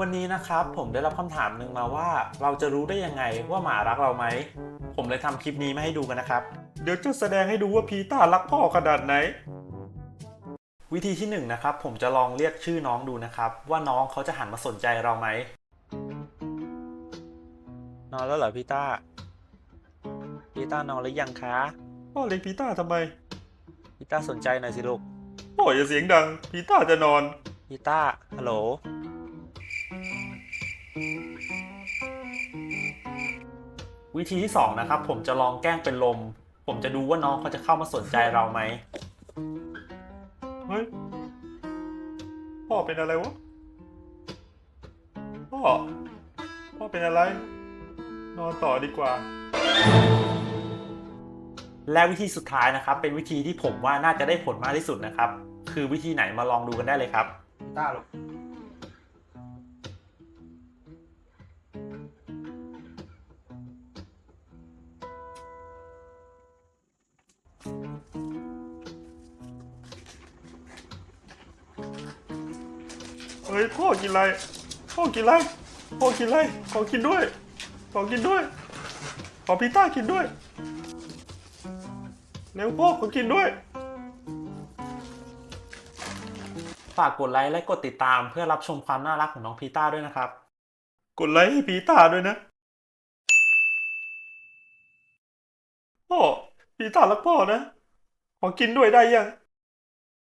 วันนี้นะครับผมได้รับคำถามหนึ่งมาว่า เราจะรู้ได้ยังไงว่าหมารักเราไหม ผมเลยทำคลิปนี้มาให้ดูกันนะครับ เดี๋ยวจะแสดงให้ดูว่าพีต้ารักพ่อขนาดไหน วิธีที่หนึ่งนะครับผมจะลองเรียกชื่อน้องดูนะครับ ว่าน้องเขาจะหันมาสนใจเราไหม นอนแล้วเหรอพีต้าพีต้านอนหรือยังคะพ่อเรียกพีต้าทำไมพีต้าสนใจหน่อยสิลูกพ่ออย่าเสียงดังพีต้าจะนอนพีต้าฮัลโหล วิธีที่สองนะครับผมจะลองแกล้งเป็นลม ผมจะดูว่าน้องเขาจะเข้ามาสนใจเราไหมเฮ้ยพ่อเป็นอะไรวะพ่อพ่อเป็นอะไร นอนต่อดีกว่า และวิธีสุดท้ายนะครับ เป็นวิธีที่ผมว่าน่าจะได้ผลมากที่สุดนะครับ คือวิธีไหนมาลองดูกันได้เลยครับต้าลูก เฮ้ยพ่อกินอะไรพ่อกินอะไรพ่อกินอะไรขอกินด้วยขอกินด้วย ขอพิต้ากินด้วยเร็วพ่อขอกินด้วย ฝากกดไลค์และกดติดตามเพื่อรับชมความน่ารักของน้องพีต้าด้วยนะครับ กดไลค์ให้พีต้าด้วยนะพ่อ พีต้ารักพ่อนะ ขอกินด้วยได้ยัง